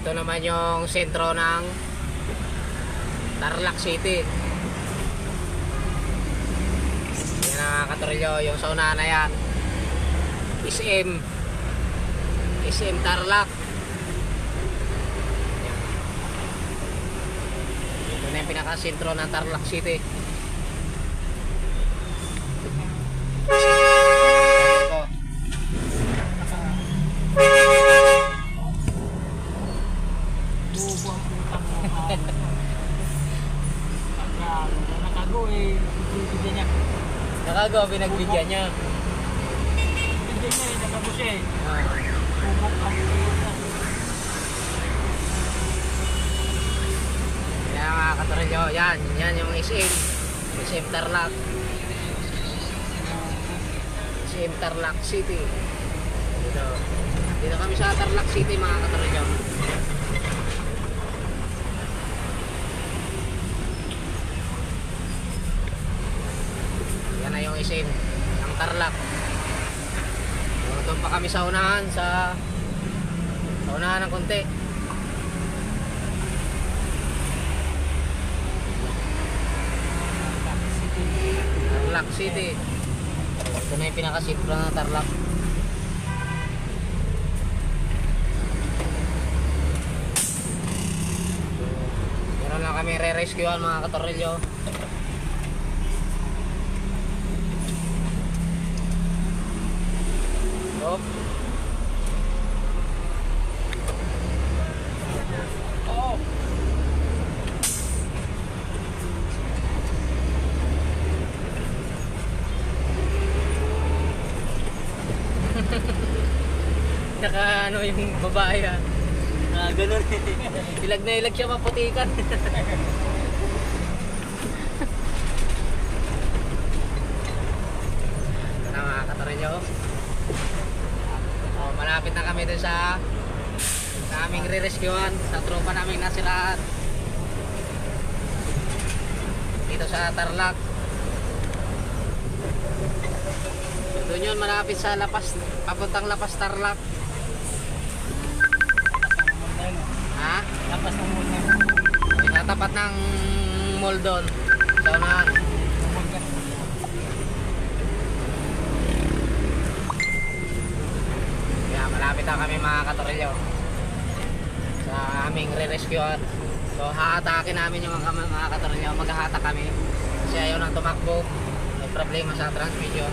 ito naman yung sentro ng Tarlac City. Yan na katrolyo, yung sa unahan na yan. SM. SM Tarlac. Yan. Ito na yung pinakasentro ng Tarlac City. Bibigyan niya. Nakagawa, pinagbigyan niya. Bibigyan niya nakabos eh. Ah. Bubok ang. Kaya mga katrolyo, yan, yan yung SM. SM Tarlac. SM Tarlac City. Dito. Dito kami sa Tarlac City mga katrolyo. SM ng Tarlac. So, doon pa kami sa unahan sa sa unahan ng konti. Tarlac City. Ito na yung pinakasipro ng Tarlac. Meron lang kami re-rescuean mga katorelyo. Op. Oo. Naka ano yung babae ah. Ah, ganun eh. Ilag na ilag siya maputikan. Ito na mga katorelyo. Oh, malapit na kami dun sa sa aming re-rescuean, sa tropa naming nasiraan. Dito sa Tarlac. Doon yun, malapit sa Lapas, papuntang Lapas Tarlac. Ha? Lapas ng muna. Sa tapat ng mall doon. Sa unahan. Kaya malapit na kami mga katorilyo. Sa aming re-rescuean. So haatakin namin yung mga, mga katorilyo. Maghahatak kami. Kasi ayaw nang tumakbo. May problema sa transmission.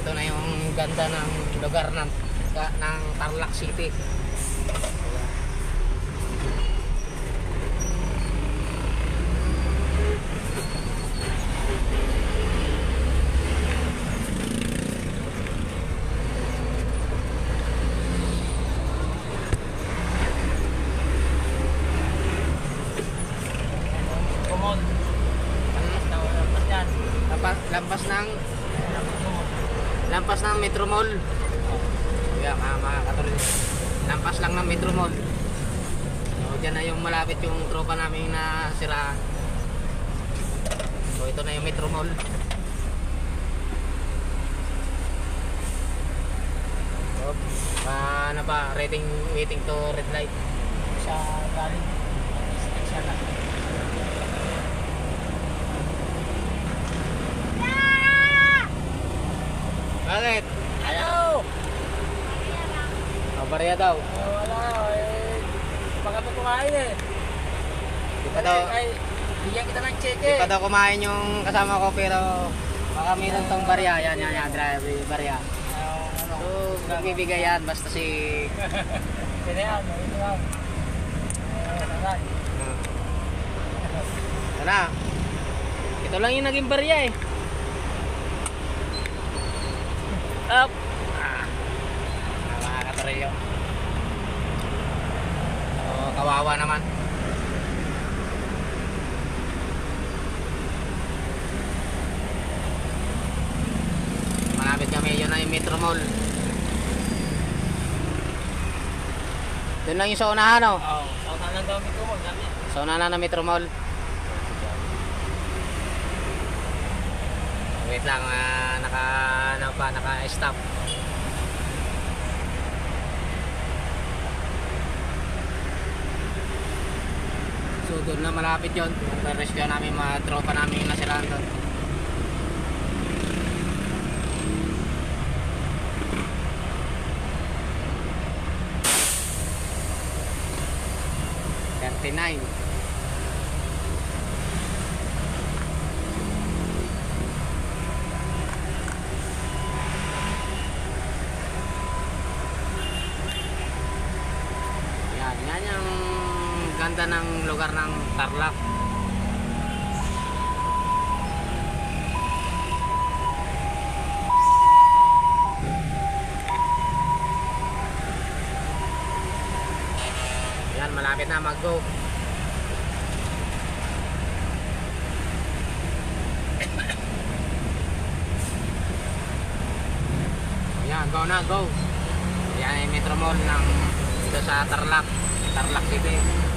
Ito na yung ganda ng lugar ng, ng Tarlac City. Kumon. Lapas na lapas yan. Lampas, lampas ng Lapas mo. lampas ng Metro Mall. Kaya mga, mga katulad. Lampas lang ng Metro Mall. So, dyan na yung malapit yung tropa namin na siraan. So, ito na yung Metro Mall. So, ah, ano pa, waiting, waiting to red light. Sa galing. Siya na. Barya daw. Eh, wala. Eh, baka pa kumain eh. Di pa daw, Ay, bigyan kita ng check di eh. pa daw kumain yung kasama ko pero baka meron tong barya. Yan, yan, yan, driver, barya. Ah, ano? So, magbibigay yan basta si... Sino yan? Ito lang. Eh, taray. Ito na. Ito lang yung naging barya eh. Up! Ah. Ah, mga katarelyo. Oh, kawawa naman. Malapit kami, yun na yung Metro Mall. Doon lang yung sa unahan, oh. Oo. Sa unahan lang daw. Sabi niya. Sa unahan lang ng Metro Mall. Wait lang, ah, naka, ano pa, naka-stop. Doon na malapit yun. Re-rescue namin mga tropa namin yung nasiraan doon. Yan, yan yung ganda ng lugar ng Tarlac. Yan, malapit na mag-go. Yan, go na, go. Yan ay Metro Mall ng dito sa Tarlac, Tarlac City.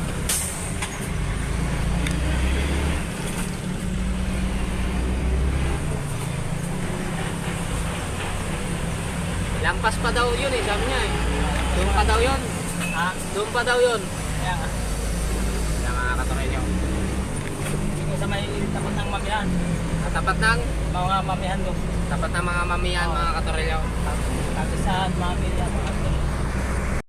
Lampas pa daw yun eh, sabi niya eh. Doon pa daw yun. Ha? Doon pa daw yun. Kaya nga. Yan mga katuloy nyo. Sige sa may tapat ng mamihan. Tapat ng, Mga mamihan doon. tapat ng mga mamiyan mga katuloy nyo. Tapos sa mamihan,